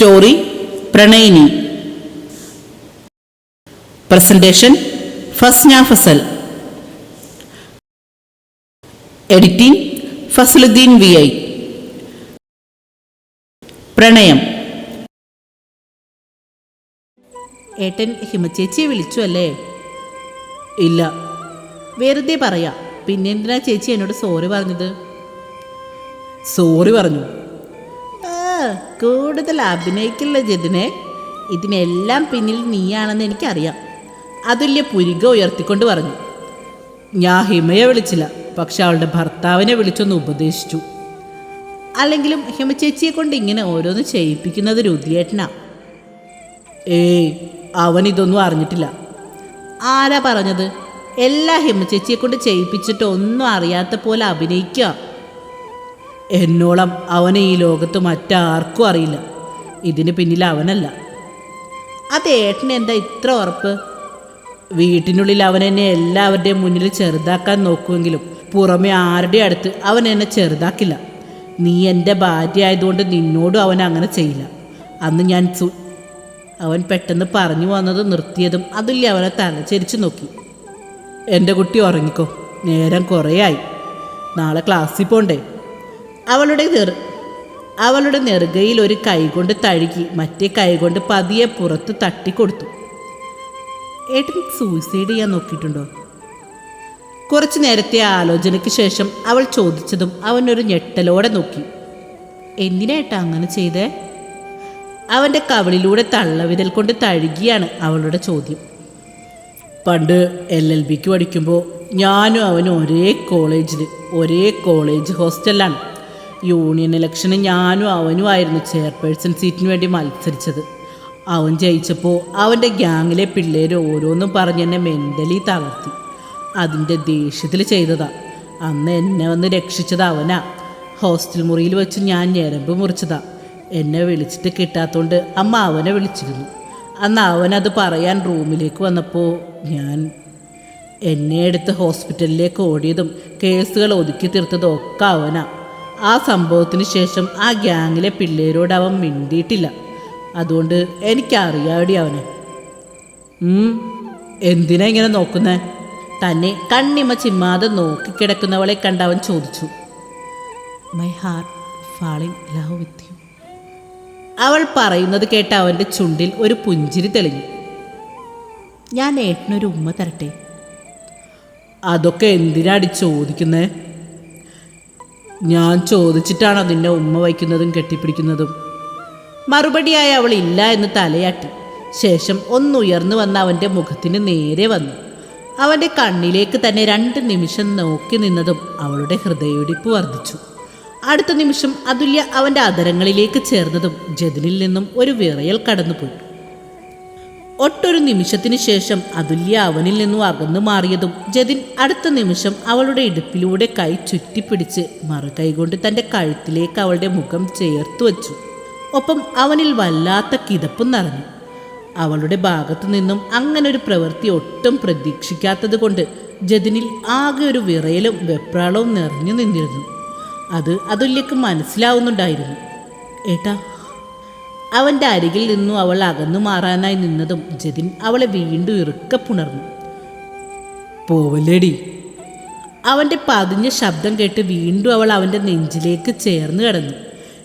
Story പ്രണയിനി. Presentation Fasna Fasal. Editing Fasaluddeen V I. പ്രണയം. ഏട്ടൻ ഹിമചേച്ചിയെ വിളിച്ചു അല്ലേ? ഇല്ല. വെറുതെ പറയാ. പിന്നെന്തിനാ ചേച്ചി എന്നോട് സോറി പറഞ്ഞത്? സോറി പറഞ്ഞു. കൂടുതൽ അഭിനയിക്കില്ല ജതിനെ ഇതിനെല്ലാം പിന്നിൽ നീയാണെന്ന് എനിക്കറിയാം. അതുല്യ പുരിക ഉയർത്തിക്കൊണ്ട് പറഞ്ഞു. ഞാൻ ഹിമയെ വിളിച്ചില്ല പക്ഷെ അവളുടെ ഭർത്താവിനെ വിളിച്ചൊന്ന് ഉപദേശിച്ചു. അല്ലെങ്കിലും ഹിമ ചേച്ചിയെ കൊണ്ട് ഇങ്ങനെ ഓരോന്ന് ചെയ്യിപ്പിക്കുന്നത് രുതിയേട്ടനാ. ഏയ് അവൻ ഇതൊന്നും അറിഞ്ഞിട്ടില്ല. ആരാ പറഞ്ഞത്? എല്ലാ ഹിമ ചേച്ചിയെ കൊണ്ട് ചെയ്യിപ്പിച്ചിട്ട് ഒന്നും അറിയാത്ത പോലെ അഭിനയിക്കുക എന്നോളം അവനെ ഈ ലോകത്ത് മറ്റാർക്കും അറിയില്ല. ഇതിന് പിന്നിൽ അവനല്ല. അത് ഏട്ടന് എന്താ ഇത്ര ഉറപ്പ്? വീട്ടിനുള്ളിൽ അവൻ എന്നെ എല്ലാവരുടെയും മുന്നിൽ ചെറുതാക്കാൻ നോക്കുമെങ്കിലും പുറമെ ആരുടെ അടുത്ത് അവൻ എന്നെ ചെറുതാക്കില്ല. നീ എന്റെ ഭാര്യ ആയതുകൊണ്ട് നിന്നോടും അവൻ അങ്ങനെ ചെയ്യില്ല. അന്ന് ഞാൻ സു അവൻ പെട്ടെന്ന് പറഞ്ഞു വന്നത് നിർത്തിയതും അതില്ല അവനെ തലചരിച്ചു നോക്കി. എന്റെ കുട്ടി ഉറങ്ങിക്കോ. നേരം കുറേ ആയി നാളെ ക്ലാസ്സിൽ പോണ്ടേ? അവളുടെ നെർ അവളുടെ നെറുകയിൽ ഒരു കൈകൊണ്ട് തഴുകി മറ്റേ കൈകൊണ്ട് പതിയെ പുറത്ത് തട്ടിക്കൊടുത്തു. ഏട്ടൻ സൂയിസൈഡ് ചെയ്യാൻ നോക്കിയിട്ടുണ്ടോ? കുറച്ചു നേരത്തെ ആലോചനയ്ക്ക് ശേഷം അവൾ ചോദിച്ചതും അവനൊരു ഞെട്ടലോടെ നോക്കി. എന്തിനേട്ടാ അങ്ങനെ ചെയ്തേ? അവന്റെ കവളിലൂടെ തള്ളവിരൽ കൊണ്ട് തഴുകിയാണ് അവളുടെ ചോദ്യം. പണ്ട് എൽ എൽ ബിക്ക് പഠിക്കുമ്പോൾ ഞാനും അവനും ഒരേ കോളേജിൽ ഒരേ കോളേജ് ഹോസ്റ്റലിലാണ് യൂണിയൻ ഇലക്ഷന് ഞാനും അവനുമായിരുന്നു ചെയർപേഴ്സൺ സീറ്റിന് വേണ്ടി മത്സരിച്ചത്. അവൻ ജയിച്ചപ്പോൾ അവന്റെ ഗ്യാങ്ങിലെ പിള്ളേർ ഓരോന്നും പറഞ്ഞ് എന്നെ മെന്റലി തളർത്തി. അതിന്റെ ദേഷ്യത്തിൽ ചെയ്തതാ. അന്ന് എന്നെ വന്ന് രക്ഷിച്ചത് അവനാ. ഹോസ്റ്റൽ മുറിയിൽ വെച്ച് ഞാൻ ഞരമ്പ് മുറിച്ചതാ. എന്നെ വിളിച്ചിട്ട് കിട്ടാത്തതുകൊണ്ട് അമ്മ അവനെ വിളിച്ചിരുന്നു. അന്ന് അവനത് പറയാൻ റൂമിലേക്ക് വന്നപ്പോൾ ഞാൻ എന്നെ എടുത്ത് ഹോസ്പിറ്റലിലേക്ക് ഓടിയതും കേസുകൾ ഒതുക്കി തീർത്തതും ഒക്കെ അവനാ. ആ സംഭവത്തിന് ശേഷം ആ ഗ്യാങ്ങിലെ പിള്ളേരോട് അവൻ മിണ്ടിയിട്ടില്ല. അതുകൊണ്ട് എനിക്കറിയാടി അവനെ. എന്തിനാ ഇങ്ങനെ നോക്കുന്നേ? തന്നെ കണ്ണിമ ചിമ്മാതെ നോക്കിക്കിടക്കുന്നവളെ കണ്ട് അവൻ ചോദിച്ചു. My heart falling love with you അവൾ പറയുന്നത് കേട്ട അവന്റെ ചുണ്ടിൽ ഒരു പുഞ്ചിരി തെളിഞ്ഞു. ഞാൻ ഏട്ടനൊരു ഉമ്മ തരട്ടെ? അതൊക്കെ എന്തിനാടി ചോദിക്കുന്നേ? ഞാൻ ചോദിച്ചിട്ടാണോ നിന്നെ ഉമ്മ വയ്ക്കുന്നതും കെട്ടിപ്പിടിക്കുന്നതും. മറുപടിയായി അവൾ ഇല്ല എന്ന് തലയാട്ടി. ശേഷം ഒന്നുയർന്നു വന്ന അവന്റെ മുഖത്തിന് നേരെ വന്നു. അവന്റെ കണ്ണിലേക്ക് തന്നെ രണ്ട് നിമിഷം നോക്കി നിന്നതും അവളുടെ ഹൃദയമിടിപ്പ് വർദ്ധിച്ചു. അടുത്ത നിമിഷം അതുല്യ അവന്റെ അതരങ്ങളിലേക്ക് ചേർന്നതും ജതിലിൽ നിന്നും ഒരു വിറയൽ കടന്നുപോയി. ഒട്ടൊരു നിമിഷത്തിനു ശേഷം അതുല്യ അവനിൽ നിന്നും അകന്നു മാറിയതും ജതിൻ അടുത്ത നിമിഷം അവളുടെ ഇടുപ്പിലൂടെ കൈ ചുറ്റിപ്പിടിച്ച് മറുകൈ കൊണ്ട് തന്റെ കഴുത്തിലേക്ക് അവളുടെ മുഖം ചേർത്തു വച്ചു. ഒപ്പം അവനിൽ വല്ലാത്ത കിതപ്പും നിറഞ്ഞു. അവളുടെ ഭാഗത്തു നിന്നും അങ്ങനെ ഒരു പ്രവൃത്തി ഒട്ടും പ്രതീക്ഷിക്കാത്തത് കൊണ്ട് ജതിനിൽ ആകെ ഒരു വിറയലും വെപ്രാളവും നിറഞ്ഞു നിന്നിരുന്നു. അത് അതുല്യക്ക് മനസ്സിലാവുന്നുണ്ടായിരുന്നു. ഏട്ടാ അവന്റെ അരികിൽ നിന്നും അവൾ അകന്നു മാറാനായി നിന്നതും ജതിൻ അവളെ വീണ്ടും ഇറുക്കെ പുണർന്നു. പോവല്ലേടി. അവന്റെ പതിഞ്ഞ ശബ്ദം കേട്ട് വീണ്ടും അവൾ അവന്റെ നെഞ്ചിലേക്ക് ചേർന്ന് കിടന്നു.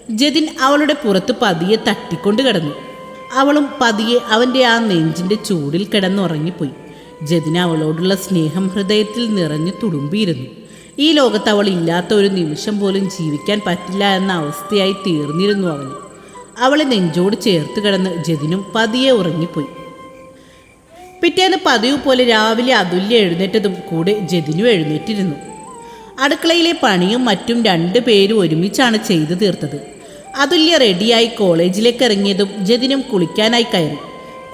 ജതിൻ അവളുടെ പുറത്ത് പതിയെ തട്ടിക്കൊണ്ട് കിടന്നു. അവളും പതിയെ അവന്റെ ആ നെഞ്ചിന്റെ ചൂടിൽ കിടന്നുറങ്ങിപ്പോയി. ജതിന് അവളോടുള്ള സ്നേഹം ഹൃദയത്തിൽ നിറഞ്ഞു തുളുമ്പിയിരുന്നു ഈ ലോകത്ത് അവൾ ഇല്ലാത്ത ഒരു നിമിഷം പോലും ജീവിക്കാൻ പറ്റില്ല എന്ന അവസ്ഥയായി തീർന്നിരുന്നു അവന്. അവളെ നെഞ്ചോട് ചേർത്ത് കിടന്ന് ജതിനും പതിയെ ഉറങ്ങിപ്പോയി. പിറ്റേന്ന് പതിവ് പോലെ രാവിലെ അതുല്യ എഴുന്നേറ്റതും കൂടെ ജതിനു എഴുന്നേറ്റിരുന്നു. അടുക്കളയിലെ പണിയും മറ്റും രണ്ടു പേരും ഒരുമിച്ചാണ് ചെയ്തു തീർത്തത്. അതുല്യ റെഡിയായി കോളേജിലേക്ക് ഇറങ്ങിയതും ജതിനും കുളിക്കാനായി കയറി.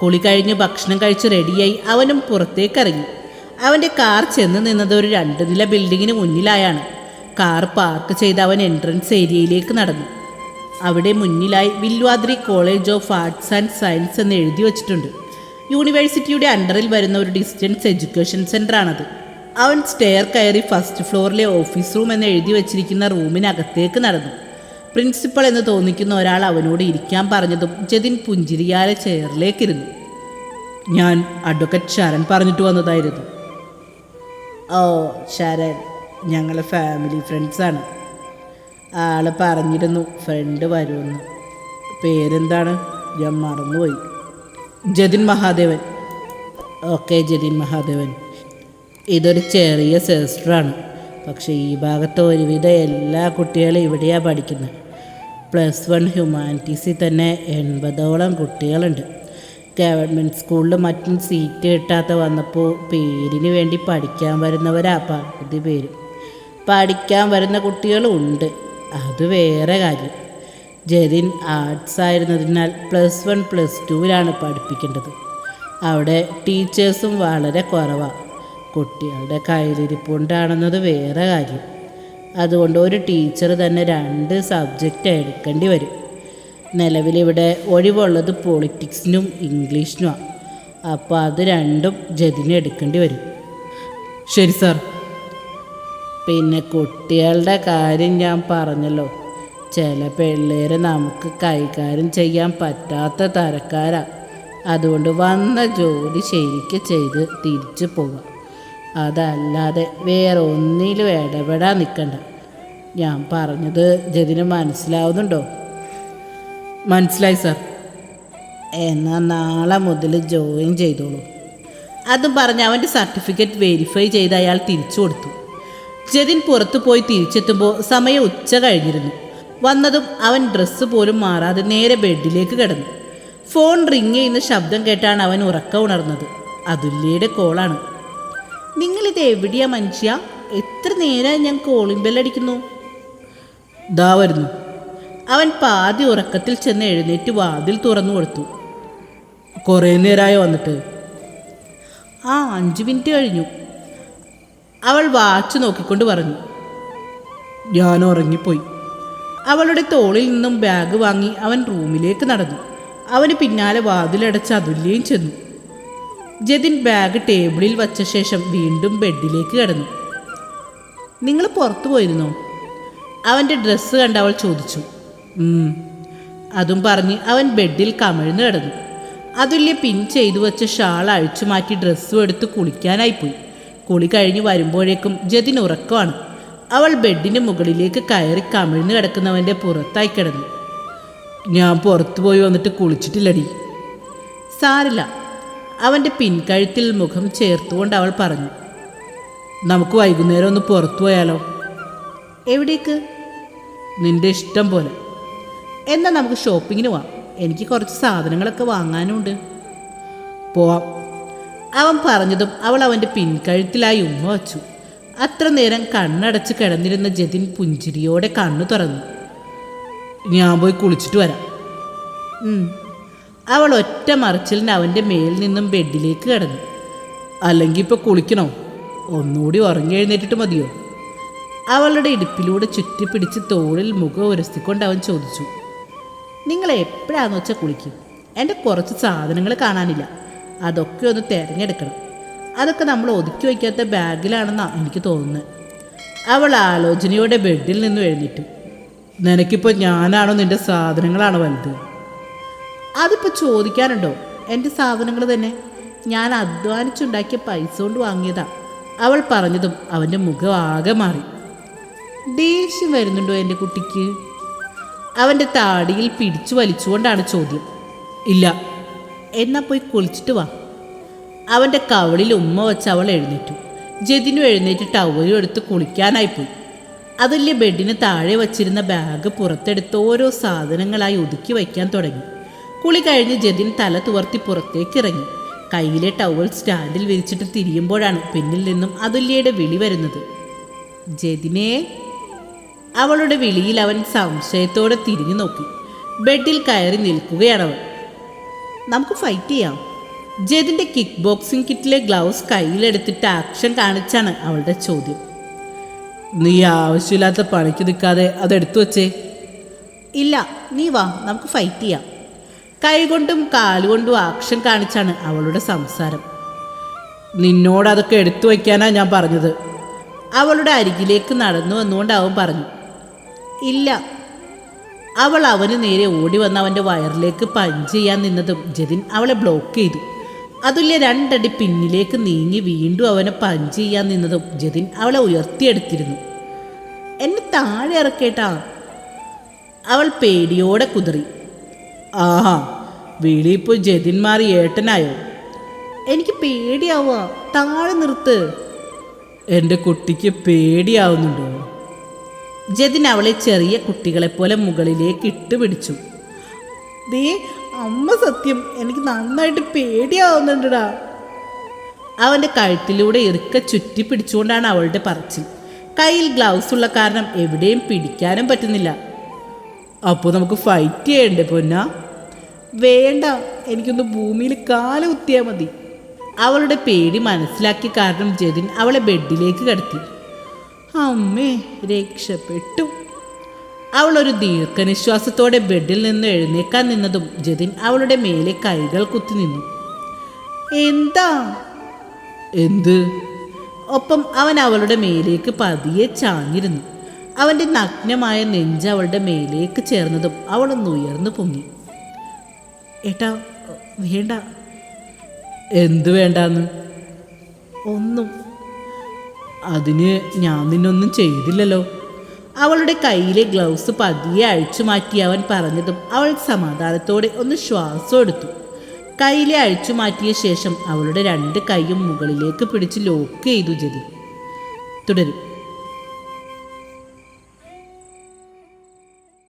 കുളി കഴിഞ്ഞ് ഭക്ഷണം കഴിച്ച് റെഡിയായി അവനും പുറത്തേക്ക് ഇറങ്ങി. അവന്റെ കാർ ചെന്ന് നിന്നത് ഒരു രണ്ട് നില ബിൽഡിങ്ങിന് മുന്നിലായാണ്. കാർ പാർക്ക് ചെയ്ത് അവൻ എൻട്രൻസ് ഏരിയയിലേക്ക് നടന്നു. അവിടെ മുന്നിലായി Vilwadri college of arts and science എന്ന് എഴുതി വച്ചിട്ടുണ്ട്. യൂണിവേഴ്സിറ്റിയുടെ അണ്ടറിൽ വരുന്ന ഒരു ഡിസ്റ്റൻസ് എഡ്യൂക്കേഷൻ സെന്ററാണത് അവൻ സ്റ്റെയർ കയറി ഫസ്റ്റ് ഫ്ലോറിലെ ഓഫീസ് റൂം എന്ന് എഴുതി വച്ചിരിക്കുന്ന റൂമിനകത്തേക്ക് നടന്നു. പ്രിൻസിപ്പൾ എന്ന് തോന്നിക്കുന്ന ഒരാൾ അവനോട് ഇരിക്കാൻ പറഞ്ഞതും ജതിൻ പുഞ്ചിരിയാലെ ചെയറിലേക്കിരുന്നു ഞാൻ അഡ്വക്കറ്റ് ശരൺ പറഞ്ഞിട്ട് വന്നതായിരുന്നു. ഓ ശരൺ ഞങ്ങളെ ഫാമിലി ഫ്രണ്ട്സാണ് ആൾ പറഞ്ഞിരുന്നു ഫ്രണ്ട് വരുമെന്ന്. പേരെന്താണ്? ഞാൻ മറന്നുപോയി. ജതിൻ മഹാദേവൻ. ഓക്കെ ജതിൻ മഹാദേവൻ. ഇതൊരു ചെറിയ സിസ്റ്ററാണ്. പക്ഷേ ഈ ഭാഗത്ത് ഒരുവിധം എല്ലാ കുട്ടികളും ഇവിടെയാണ് പഠിക്കുന്നത് പ്ലസ് വൺ ഹ്യൂമാനിറ്റീസിൽ തന്നെ എൺപതോളം കുട്ടികളുണ്ട്. ഗവൺമെന്റ് സ്കൂളിൽ മറ്റും സീറ്റ് കിട്ടാത്ത വന്നപ്പോൾ പേരിന് വേണ്ടി പഠിക്കാൻ വരുന്നവരാ പകുതി പേര്. പഠിക്കാൻ വരുന്ന കുട്ടികളും ഉണ്ട്. അത് വേറെ കാര്യം. ജതിൻ ആർട്സ് ആയിരുന്നതിനാൽ പ്ലസ് വൺ പ്ലസ് ടുവിലാണ് പഠിപ്പിക്കേണ്ടത്. അവിടെ ടീച്ചേഴ്സും വളരെ കുറവാണ് കുട്ടികളുടെ കയ്യിലിരിപ്പുണ്ടാണെന്നത് വേറെ കാര്യം. അതുകൊണ്ട് ഒരു ടീച്ചർ തന്നെ രണ്ട് സബ്ജക്റ്റ് എടുക്കേണ്ടി വരും. നിലവിലിവിടെ ഒഴിവുള്ളത് പൊളിറ്റിക്സിനും ഇംഗ്ലീഷിനുമാണ് അപ്പോൾ അത് രണ്ടും ജതിന് എടുക്കേണ്ടി വരും. ശരി സാർ പിന്നെ കുട്ടികളുടെ കാര്യം ഞാൻ പറഞ്ഞല്ലോ. ചില പിള്ളേർ നമുക്ക് കൈകാര്യം ചെയ്യാൻ പറ്റാത്ത തരക്കാരാ. അതുകൊണ്ട് വന്ന ജോലി ശരിക്ക് ചെയ്ത് തിരിച്ചു പോവാം. അതല്ലാതെ വേറെ ഒന്നിലും ഇടപെടാൻ നിൽക്കണ്ട ഞാൻ പറഞ്ഞത് ജതിന് മനസ്സിലാവുന്നുണ്ടോ? മനസ്സിലായി സർ. എന്നാൽ നാളെ മുതൽ ജോയിൻ ചെയ്തോളൂ. അതും പറഞ്ഞ് അവന്റെ സർട്ടിഫിക്കറ്റ് വെരിഫൈ ചെയ്ത് അയാൾ തിരിച്ചു കൊടുത്തു. ജതിൻ പുറത്തു പോയി തിരിച്ചെത്തുമ്പോൾ സമയം ഉച്ച കഴിഞ്ഞിരുന്നു. വന്നതും അവൻ ഡ്രസ്സ് പോലും മാറാതെ നേരെ ബെഡിലേക്ക് കിടന്നു. ഫോൺ റിങ് ചെയ്യുന്ന ശബ്ദം കേട്ടാണ് അവൻ ഉറക്ക ഉണർന്നത്. അതുല്യയുടെ കോളാണ് നിങ്ങളിത് എവിടെയാ മനുഷ്യ? എത്ര നേരമായി ഞാൻ കോളിംഗ് ബെല്ലടിക്കുന്നു ദാ വരുന്നു. അവൻ പാതി ഉറക്കത്തിൽ ചെന്ന് എഴുന്നേറ്റ് വാതിൽ തുറന്നു കൊടുത്തു. കുറേ നേരമായി വന്നിട്ട്? ആ അഞ്ച് മിനിറ്റ് കഴിഞ്ഞു. അവൾ വാച്ച് നോക്കിക്കൊണ്ട് പറഞ്ഞു. ഞാൻ ഉറങ്ങിപ്പോയി അവളുടെ തോളിൽ നിന്നും ബാഗ് വാങ്ങി അവൻ റൂമിലേക്ക് നടന്നു. അവന് പിന്നാലെ വാതിലടച്ച് അതുല്യയും ചെന്നു. ജതിൻ ബാഗ് ടേബിളിൽ വച്ച ശേഷം വീണ്ടും ബെഡിലേക്ക് കിടന്നു. നിങ്ങൾ പുറത്തു പോയിരുന്നോ? അവന്റെ ഡ്രസ്സ് കണ്ട് അവൾ ചോദിച്ചു. അതും പറഞ്ഞ് അവൻ ബെഡിൽ കമിഴ്ന്ന് കിടന്നു. അതുല്യ പിൻ ചെയ്തു വച്ച ഷാൾ അഴിച്ചു മാറ്റി ഡ്രസ്സും എടുത്ത് കുളിക്കാനായി പോയി. കുളി കഴിഞ്ഞു വരുമ്പോഴേക്കും ജതിൻ ഉറക്കമാണ്. അവൾ ബെഡിന് മുകളിലേക്ക് കയറി കമിഴ്ന്ന് കിടക്കുന്നവന്റെ പുറത്തായി കിടന്നു. ഞാൻ പുറത്തു പോയി വന്നിട്ട് കുളിച്ചിട്ടില്ലടി. സാരില്ല. അവന്റെ പിൻകഴുത്തിൽ മുഖം ചേർത്തുകൊണ്ട് അവൾ പറഞ്ഞു. നമുക്ക് വൈകുന്നേരം ഒന്ന് പുറത്തു പോയാലോ? എവിടേക്ക്? നിന്റെ ഇഷ്ടം പോലെ. എന്നാൽ നമുക്ക് ഷോപ്പിങ്ങിന് പോവാം. എനിക്ക് കുറച്ച് സാധനങ്ങളൊക്കെ വാങ്ങാനുണ്ട്. പോവാം. അവൻ പറഞ്ഞതും അവൾ അവന്റെ പിൻകഴുത്തിലായി ഉമ്മ വച്ചു. അത്ര നേരം കണ്ണടച്ച് കിടന്നിരുന്ന ജതിൻ പുഞ്ചിരിയോടെ കണ്ണു തുറന്നു. ഞാൻ പോയി കുളിച്ചിട്ട് വരാം. അവൾ ഒറ്റ മറിച്ചിലിന് അവന്റെ മേലിൽ നിന്നും ബെഡിലേക്ക് കിടന്നു. അല്ലെങ്കിൽ ഇപ്പോൾ കുളിക്കണോ? ഒന്നുകൂടി ഉറങ്ങി എഴുന്നേറ്റിട്ട് മതിയോ? അവളുടെ ഇടുപ്പിലൂടെ ചുറ്റിപ്പിടിച്ച് തോളിൽ മുഖം ഉരസിക്കൊണ്ട് അവൻ ചോദിച്ചു. നിങ്ങൾ എപ്പോഴാന്ന് വെച്ചാൽ കുളിക്കും? എന്റെ കുറച്ച് സാധനങ്ങൾ കാണാനില്ല. അതൊക്കെ ഒന്ന് തിരഞ്ഞെടുക്കണം. അതൊക്കെ നമ്മൾ ഒതുക്കി വയ്ക്കാത്ത ബാഗിലാണെന്നാണ് എനിക്ക് തോന്നുന്നത്. അവൾ ആലോചനയോടെ ബെഡിൽ നിന്ന് എഴുന്നേറ്റു. നിനക്കിപ്പോൾ ഞാനാണോ നിന്റെ സാധനങ്ങളാണോ വലുത്? അതിപ്പോൾ ചോദിക്കാനുണ്ടോ? എന്റെ സാധനങ്ങൾ തന്നെ. ഞാൻ അധ്വാനിച്ചുണ്ടാക്കിയ പൈസ കൊണ്ട് വാങ്ങിയതാ. അവൾ പറഞ്ഞതും അവന്റെ മുഖം ആകെ മാറി. ദേഷ്യം വരുന്നുണ്ടോ എന്റെ കുട്ടിക്ക്? അവന്റെ താടിയിൽ പിടിച്ചു വലിച്ചുകൊണ്ടാണ് ചോദ്യം. ഇല്ല എന്നാ പോയി കുളിച്ചിട്ട് വാ. അവന്റെ കവളിൽ ഉമ്മ വെച്ച് അവൾ എഴുന്നേറ്റു. ജതിനു എഴുന്നേറ്റ് ടവലും എടുത്ത് കുളിക്കാനായി പോയി. അതുല്യ ബെഡിന് താഴെ വച്ചിരുന്ന ബാഗ് പുറത്തെടുത്ത് ഓരോ സാധനങ്ങളായി ഒതുക്കി വയ്ക്കാൻ തുടങ്ങി. കുളി കഴിഞ്ഞ് ജതിൻ തല തുവർത്തി പുറത്തേക്ക് ഇറങ്ങി. കയ്യിലെ ടവൽ സ്റ്റാൻഡിൽ വിരിച്ചിട്ട് തിരിയുമ്പോഴാണ് പിന്നിൽ നിന്നും അതുല്യയുടെ വിളി വരുന്നത്. ജതിനെ? അവളുടെ വിളിയിൽ അവൻ സംശയത്തോടെ തിരിഞ്ഞു നോക്കി. ബെഡിൽ കയറി നിൽക്കുകയാണവൾ നമുക്ക് ഫൈറ്റ് ചെയ്യാം. ജതിന്റെ കിക്ക് ബോക്സിംഗ് കിറ്റിലെ ഗ്ലൗസ് കയ്യിലെടുത്തിട്ട് ആക്ഷൻ കാണിച്ചാണ് അവളുടെ ചോദ്യം. നീ ആവശ്യമില്ലാത്ത പണിക്ക് നിൽക്കാതെ അതെടുത്തു വച്ചേ? ഇല്ല നീ വാ നമുക്ക് ഫൈറ്റ് ചെയ്യാം. കൈകൊണ്ടും കാലുകൊണ്ടും ആക്ഷൻ കാണിച്ചാണ് അവളുടെ സംസാരം. നിന്നോട് അതൊക്കെ എടുത്തു വയ്ക്കാനാ ഞാൻ പറഞ്ഞത്. അവളുടെ അരികിലേക്ക് നടന്നു വന്നുകൊണ്ട് അവൻ പറഞ്ഞു ഇല്ല അവൾ അവന് നേരെ ഓടി വന്ന് അവന്റെ വയറിലേക്ക് പഞ്ച് ചെയ്യാൻ നിന്നതും ജതിൻ അവളെ ബ്ലോക്ക് ചെയ്തു. അതുല്യ രണ്ടടി പിന്നിലേക്ക് നീങ്ങി വീണ്ടും അവനെ പഞ്ച് ചെയ്യാൻ നിന്നതും ജതിൻ അവളെ ഉയർത്തിയെടുത്തിരുന്നു. എന്നെ താഴെ ഇറക്കേട്ടാ. അവൾ പേടിയോടെ കുതിറി. ആഹാ വിളിയിപ്പോൾ ജതിൻ മാറി ഏട്ടനായോ? എനിക്ക് പേടിയാവുക താഴെ നിർത്ത്. എന്റെ കുട്ടിക്ക് പേടിയാവുന്നുണ്ടോ? ജതിൻ അവളെ ചെറിയ കുട്ടികളെപ്പോലെ മുകളിലേക്ക് ഇട്ട് പിടിച്ചു. ദേ അമ്മ സത്യം എനിക്ക് നന്നായിട്ട് പേടിയാവുന്നുണ്ടടാ. അവന്റെ കഴുത്തിലൂടെ ഇറുക്ക ചുറ്റി പിടിച്ചുകൊണ്ടാണ് അവളുടെ പറച്ചിൽ. കയ്യിൽ ഗ്ലൗസ് ഉള്ള കാരണം എവിടെയും പിടിക്കാനും പറ്റുന്നില്ല. അപ്പോൾ നമുക്ക് ഫൈറ്റ് ചെയ്യണ്ടേ പൊന്ന? വേണ്ട എനിക്കൊന്ന് ഭൂമിയിൽ കാല കുത്തിയാൽ മതി. അവളുടെ പേടി മനസ്സിലാക്കിയ കാരണം ജതിൻ അവളെ ബെഡിലേക്ക് കടത്തി. അമ്മേ രക്ഷപ്പെട്ടു. അവൾ ഒരു ദീർഘനിശ്വാസത്തോടെ ബെഡിൽ നിന്ന് എഴുന്നേക്കാൻ നിന്നതും ജതിൻ അവളുടെ മേലെ കൈകൾ കുത്തി നിന്നു. എന്താ? എന്ത്? ഒപ്പം അവൻ അവളുടെ മേലേക്ക് പതിയെ ചാഞ്ഞിരുന്നു. അവന്റെ നഗ്നമായ നെഞ്ച് അവളുടെ മേലേക്ക് ചേർന്നതും അവളൊന്ന് ഉയർന്നു പൊങ്ങി. ഏട്ടാ വേണ്ട. എന്ത് വേണ്ടാന്ന്? ഒന്നും അതിന് ഞാൻ നിന്നൊന്നും ചെയ്തില്ലല്ലോ. അവളുടെ കയ്യിലെ ഗ്ലൗസ് പതിയെ അഴിച്ചു മാറ്റി അവൻ പറഞ്ഞതും അവൾ സമാധാനത്തോടെ ഒന്ന് ശ്വാസം എടുത്തു. കയ്യിലെ അഴിച്ചു മാറ്റിയ ശേഷം അവളുടെ രണ്ട് കൈയും മുകളിലേക്ക് പിടിച്ച് ലോക്ക് ചെയ്തു ജതി. തുടരും.